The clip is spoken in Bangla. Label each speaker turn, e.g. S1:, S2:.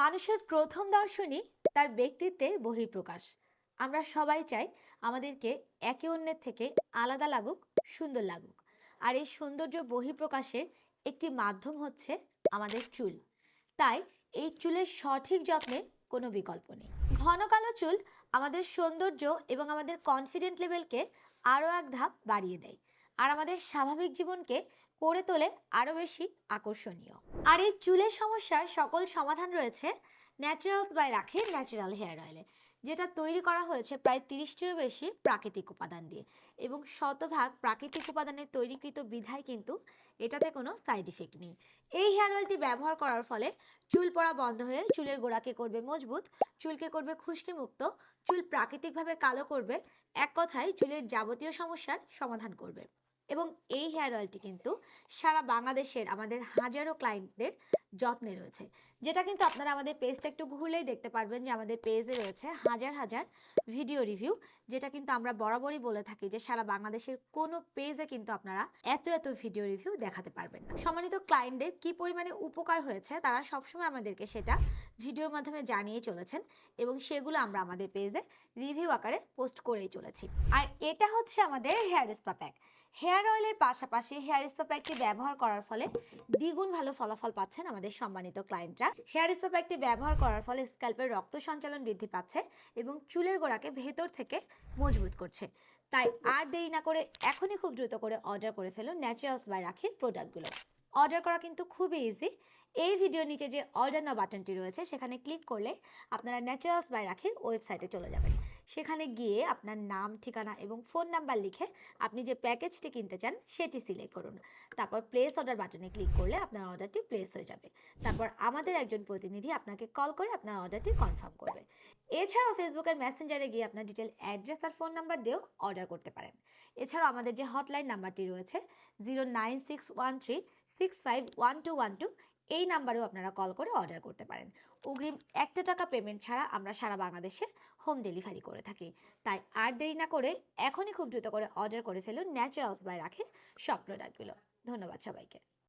S1: মানুষের প্রথম দর্শনই তার ব্যক্তিত্বের বহিঃপ্রকাশ। আমরা সবাই চাই আমাদেরকে একে অন্যের থেকে আলাদা লাগুক, সুন্দর লাগুক। আর এই সৌন্দর্য বহিঃপ্রকাশের একটি মাধ্যম হচ্ছে আমাদের চুল। তাই এই চুলের সঠিক যত্নে কোনো বিকল্প নেই। ঘন কালো চুল আমাদের সৌন্দর্য এবং আমাদের কনফিডেন্ট লেভেলকে আরও এক ধাপ বাড়িয়ে দেয়। আর আমাদের স্বাভাবিক জীবনকে করে তোলে আরও বেশি আকর্ষণীয়। আর এই চুলের সমস্যার সকল সমাধান রয়েছে naturals by Rakhi natural hair অয়েলে, যেটা তৈরি করা হয়েছে প্রায় তিরিশটিরও বেশি প্রাকৃতিক উপাদান দিয়ে। এবং শতভাগ প্রাকৃতিক উপাদানের তৈরিকৃত বিধায় কিন্তু এটাতে কোনো সাইড ইফেক্ট নেই। এই হেয়ার অয়েলটি ব্যবহার করার ফলে চুল পড়া বন্ধ হয়ে চুলের গোড়াকে করবে মজবুত, চুলকে করবে খুশকি মুক্ত চুল প্রাকৃতিকভাবে কালো করবে, এক কথায় চুলের যাবতীয় সমস্যার সমাধান করবে। এবং এই হেয়ার অয়েলটি কিন্তু সারা বাংলাদেশের আমাদের হাজারো ক্লায়েন্টদের যত্নে রয়েছে। যেটা কিন্তু আপনারা আমাদের পেজটা একটু ঘুরলেই দেখতে পারবেন যে আমাদের পেজে রয়েছে হাজার হাজার ভিডিও রিভিউ যেটা কিন্তু আমরা বরাবরই বলে থাকি যে সারা বাংলাদেশের কোনো পেজে কিন্তু আপনারা এত এত ভিডিও রিভিউ দেখাতে পারবেন না। সম্মানিত ক্লায়েন্টদের কি পরিমাণে উপকার হয়েছে তারা সবসময় আমাদেরকে সেটা ভিডিওর মাধ্যমে জানিয়ে চলেছেন এবং সেগুলো আমরা আমাদের পেজে রিভিউ আকারে পোস্ট করেই চলেছি। আর এটা হচ্ছে আমাদের হেয়ার স্পা প্যাক হেয়ার অয়েলের পাশাপাশি হেয়ার স্পা প্যাকটি ব্যবহার করার ফলে দ্বিগুণ ভালো ফলাফল পাচ্ছেন আমাদের সম্মানিত ক্লায়েন্টরা হেয়ার স্পা ব্যবহার করার ফলে স্ক্যাল্পের রক্ত সঞ্চালন বৃদ্ধি পাচ্ছে এবং চুলের গোড়াকে ভেতর থেকে মজবুত করছে। তাই আর দেরি না করে এখনই খুব দ্রুত করে অর্ডার করে ফেলুন ন্যাচারালস বাই রাখির প্রোডাক্টগুলো। অর্ডার করা কিন্তু খুবই ইজি। এই ভিডিওর নিচে যে অর্ডার নাও বাটনটি রয়েছে, সেখানে ক্লিক করলে আপনারা ন্যাচারালস বাই রাখির ওয়েবসাইটে চলে যাবেন। সেখানে গিয়ে আপনার নাম, ঠিকানা এবং ফোন নাম্বার লিখে আপনি যে প্যাকেজটি কিনতে চান সেটি সিলেক্ট করুন। তারপর প্লেস অর্ডার বাটনে ক্লিক করলে আপনার অর্ডারটি প্লেস হয়ে যাবে। তারপর আমাদের একজন প্রতিনিধি আপনাকে কল করে আপনার অর্ডারটি কনফার্ম করবে। এছাড়াও ফেসবুকের মেসেঞ্জারে গিয়ে আপনার ডিটেল অ্যাড্রেস আর ফোন নাম্বার দিয়েও অর্ডার করতে পারেন। এছাড়াও আমাদের যে হটলাইন নাম্বারটি রয়েছে zero nine six one three six five one two one two এই নাম্বারেও আপনারা কল করে অর্ডার করতে পারেন। অগ্রিম একটা টাকা পেমেন্ট ছাড়া আমরা সারা বাংলাদেশে হোম ডেলিভারি করে থাকি। তাই আর দেরি না করে এখনই খুব দ্রুত করে অর্ডার করে ফেলুন ন্যাচারালস বাই রাখেন সব প্রোডাক্টগুলো ধন্যবাদ সবাইকে।